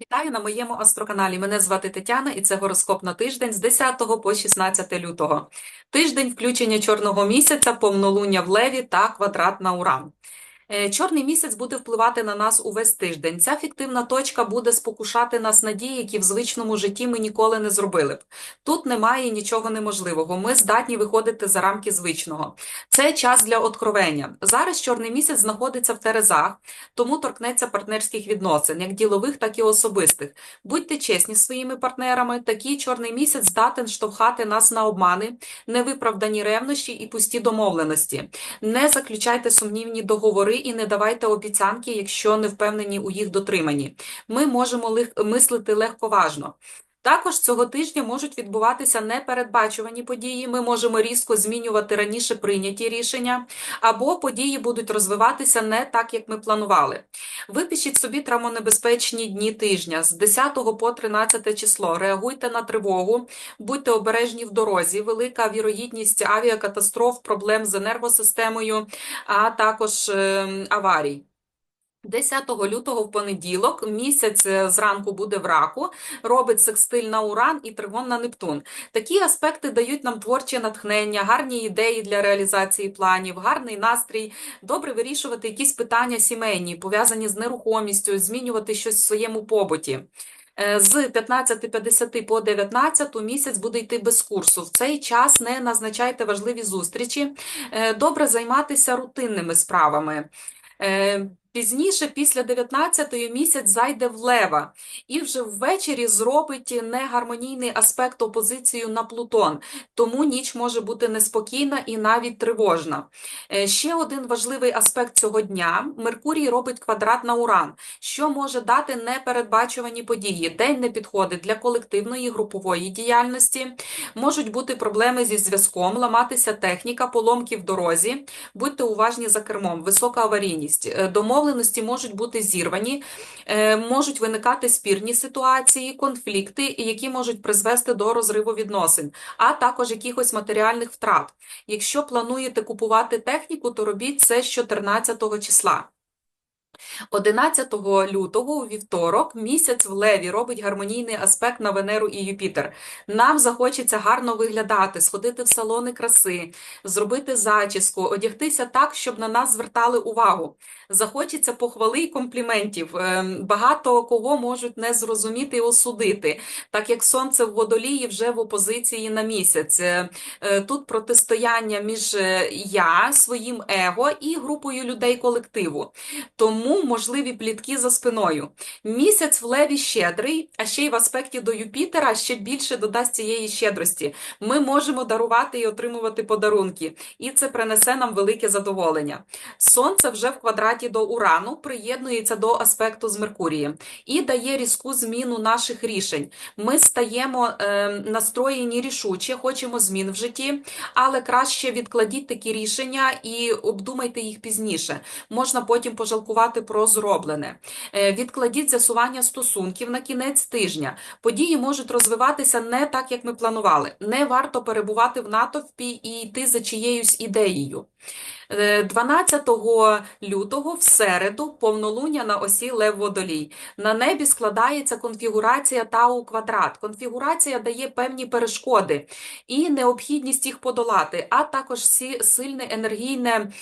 Вітаю на моєму астроканалі. Мене звати Тетяна, і це гороскоп на тиждень з 10 по 16 лютого. Тиждень включення чорного місяця, повнолуння в Леві та квадрат на Уран. Е, Чорний місяць буде впливати на нас увесь тиждень. Ця фіктивна точка буде спокушати нас на дії, які в звичному житті ми ніколи не зробили б. Тут немає нічого неможливого. Ми здатні виходити за рамки звичного. Це час для откровення. Зараз чорний місяць знаходиться в Терезах, тому торкнеться партнерських відносин, як ділових, так і особистих. Будьте чесні з своїми партнерами. Такий чорний місяць здатен штовхати нас на обмани, невиправдані ревнощі і пусті домовленості. Не заключайте сумнівні договори і не давайте обіцянки, якщо не впевнені у їх дотриманні. Ми можемо мислити легковажно. Також цього тижня можуть відбуватися непередбачувані події. Ми можемо різко змінювати раніше прийняті рішення, або події будуть розвиватися не так, як ми планували. Випишіть собі травмонебезпечні дні тижня з 10 по 13 число. Реагуйте на тривогу, будьте обережні в дорозі. Велика вірогідність авіакатастроф, проблем з енергосистемою, а також ем, аварій. 10 лютого в понеділок місяць е, зранку буде в раку, робить секстиль на Уран і тригон на Нептун. Такі аспекти дають нам творче натхнення, гарні ідеї для реалізації планів, гарний настрій, добре вирішувати якісь питання сімейні, пов'язані з нерухомістю, змінювати щось в своєму побуті. Е, З 15.50 по 19 місяць буде йти без курсу. В цей час не назначайте важливі зустрічі, Е, добре займатися рутинними справами. Пізніше, після 19-ї, місяць зайде в Лева і вже ввечері зробить негармонійний аспект опозицію на Плутон. Тому ніч може бути неспокійна і навіть тривожна. Е, Ще один важливий аспект цього дня – Меркурій робить квадрат на Уран, що може дати непередбачувані події. День не підходить для колективної групової діяльності, можуть бути проблеми зі зв'язком, ламатися техніка, поломки в дорозі, будьте уважні за кермом, висока аварійність. Е, Домовленості можуть бути зірвані, е, можуть виникати спірні ситуації, конфлікти, які можуть призвести до розриву відносин, а також якихось матеріальних втрат. Якщо плануєте купувати техніку, то робіть це з 14 числа. 11 лютого у вівторок місяць в Леві робить гармонійний аспект на Венеру і Юпітер. Нам захочеться гарно виглядати, сходити в салони краси, зробити зачіску, одягтися так, щоб на нас звертали увагу. Захочеться похвали і компліментів. Ем, Багато кого можуть не зрозуміти і осудити, так як сонце в водолії вже в опозиції на місяць. Е, е, Тут протистояння між е, я, своїм его і групою людей колективу. Тому можливі плітки за спиною. Місяць в леві щедрий, а ще й в аспекті до Юпітера ще більше додасть цієї щедрості. Ми можемо дарувати і отримувати подарунки, і це принесе нам велике задоволення. Сонце вже в квадраті до Урану приєднується до аспекту з Меркурієм і дає різку зміну наших рішень. Ми стаємо е, настроєні рішуче, хочемо змін в житті, але краще відкладіть такі рішення і обдумайте їх пізніше. Можна потім пожалкувати про зроблене. Е, Відкладіть з'ясування стосунків на кінець тижня. Події можуть розвиватися не так, як ми планували. Не варто перебувати в натовпі і йти за чиєюсь ідеєю. Е, 12 лютого в середу повнолуння на осі Лев Водолій. На небі складається конфігурація Тау квадрат. Конфігурація дає певні перешкоди і необхідність їх подолати, а також сильне енергійне.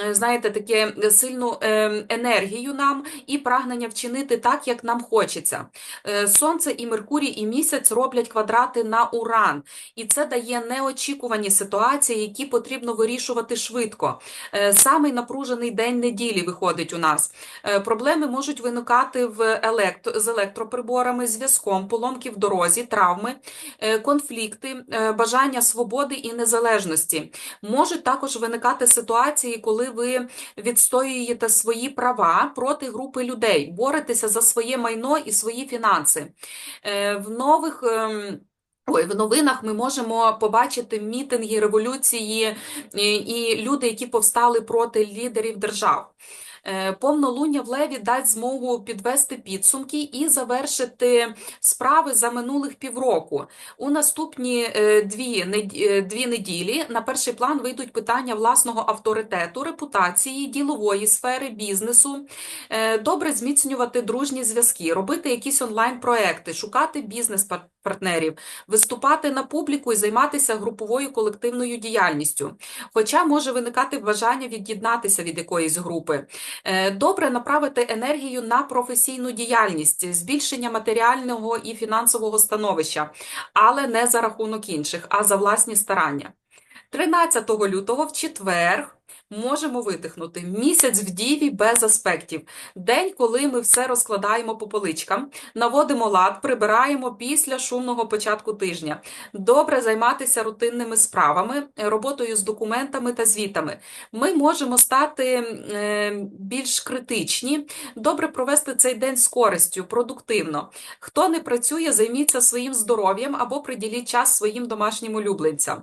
Е, Знаєте, таке сильну е, енергію нам і прагнення вчинити так, як нам хочеться. Е, Сонце і Меркурій і місяць роблять квадрати на Уран, і це дає неочікувані ситуації, які потрібно вирішувати швидко. Е, Самий напружений день неділі виходить у нас. Е, Проблеми можуть виникати в електро, з електроприборами, зв'язком, поломки в дорозі, травми, е, конфлікти, е, бажання свободи і незалежності. Можуть також виникати ситуації, коли ви відстоюєте свої права проти групи людей, боретеся за своє майно і свої фінанси. Е, В нових ем, Ой, в новинах ми можемо побачити мітинги, революції і, і люди, які повстали проти лідерів держав. Е, Повнолуння в Леві дасть змогу підвести підсумки і завершити справи за минулих півроку. У наступні е, дві, е, дві неділі на перший план вийдуть питання власного авторитету, репутації, ділової сфери, бізнесу. Добре зміцнювати дружні зв'язки, робити якісь онлайн-проекти, шукати бізнес-партнерів, виступати на публіку і займатися груповою колективною діяльністю. Хоча може виникати бажання від'єднатися від якоїсь групи. Е, Добре направити енергію на професійну діяльність, збільшення матеріального і фінансового становища, але не за рахунок інших, а за власні старання. 13 лютого в четвер можемо видихнути. Місяць в діві без аспектів. День, коли ми все розкладаємо по поличкам, наводимо лад, прибираємо після шумного початку тижня. Добре займатися рутинними справами, роботою з документами та звітами. Ми можемо стати е, більш критичні, добре провести цей день з користю, продуктивно. Хто не працює, займіться своїм здоров'ям або приділіть час своїм домашнім улюбленцям.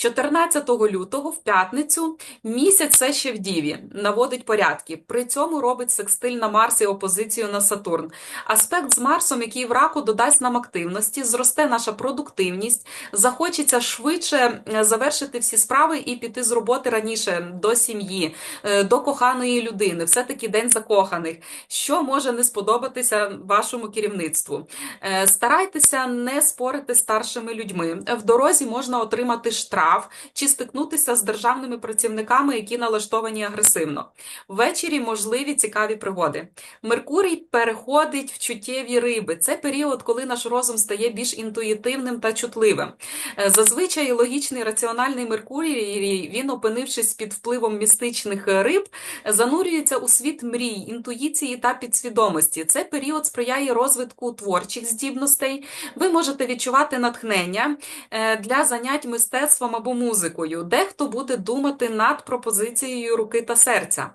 14 лютого в п'ятницю місяць все ще в Діві, наводить порядки. При цьому робить секстиль на Марс і опозицію на Сатурн. Аспект з Марсом, який в раку додасть нам активності, зросте наша продуктивність, захочеться швидше е, завершити всі справи і піти з роботи раніше до сім'ї, е, до коханої людини. Все-таки день закоханих. Що може не сподобатися вашому керівництву? Е, Старайтеся не спорити старшими людьми. В дорозі можна отримати штраф чи стикнутися з державними працівниками, які налаштовані агресивно. Ввечері можливі цікаві пригоди. Меркурій переходить в чуттєві риби. Це період, коли наш розум стає більш інтуїтивним та чутливим. Е, Зазвичай логічний раціональний Меркурій, він, опинившись під впливом містичних риб, занурюється у світ мрій, інтуїції та підсвідомості. Це період сприяє розвитку творчих здібностей. Ви можете відчувати натхнення е, для занять мистецтвом або музикою. Дехто буде думати над пропозицією руки та серця.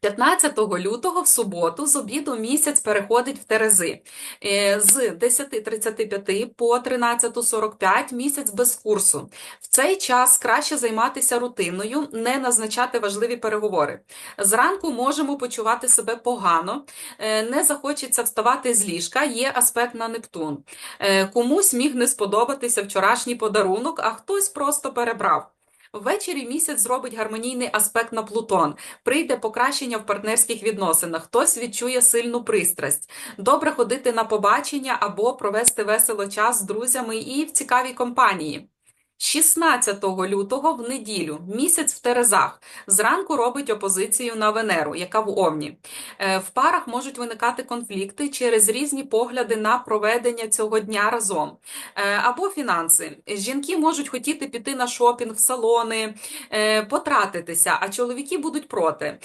15 лютого в суботу з обіду місяць переходить в Терези. Е, З 10.35 по 13.45 місяць без курсу. В цей час краще займатися рутиною, не назначати важливі переговори. Зранку можемо почувати себе погано, е, не захочеться вставати з ліжка, є аспект на Нептун. Е, Комусь міг не сподобатися вчорашній подарунок, а хтось просто перебрав. Ввечері місяць зробить гармонійний аспект на Плутон. Прийде покращення в партнерських відносинах. Хтось відчує сильну пристрасть. Добре ходити на побачення або провести весело час з друзями і в цікавій компанії. 16 лютого в неділю місяць в Терезах зранку робить опозицію на Венеру, яка в Овні. Е, В парах можуть виникати конфлікти через різні погляди на проведення цього дня разом. Е, Або фінанси. Жінки можуть хотіти піти на шопінг, в салони, е, потратитися, а чоловіки будуть проти.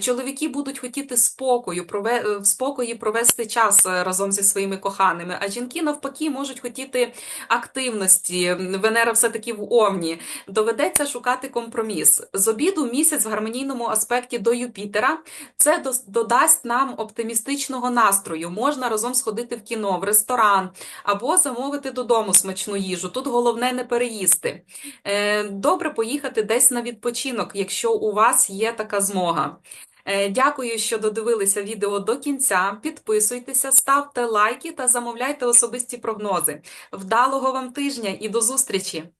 Чоловіки будуть хотіти спокою, в спокої провести час разом зі своїми коханими, а жінки навпаки можуть хотіти активності. Венера все-таки в Овні. Доведеться шукати компроміс. З обіду місяць в гармонійному аспекті до Юпітера. Це додасть нам оптимістичного настрою. Можна разом сходити в кіно, в ресторан або замовити додому смачну їжу. Тут головне не переїсти. Е, Добре поїхати десь на відпочинок, якщо у вас є така змога. Е, Дякую, що додивилися відео до кінця. Підписуйтеся, ставте лайки та замовляйте особисті прогнози. Вдалого вам тижня і до зустрічі!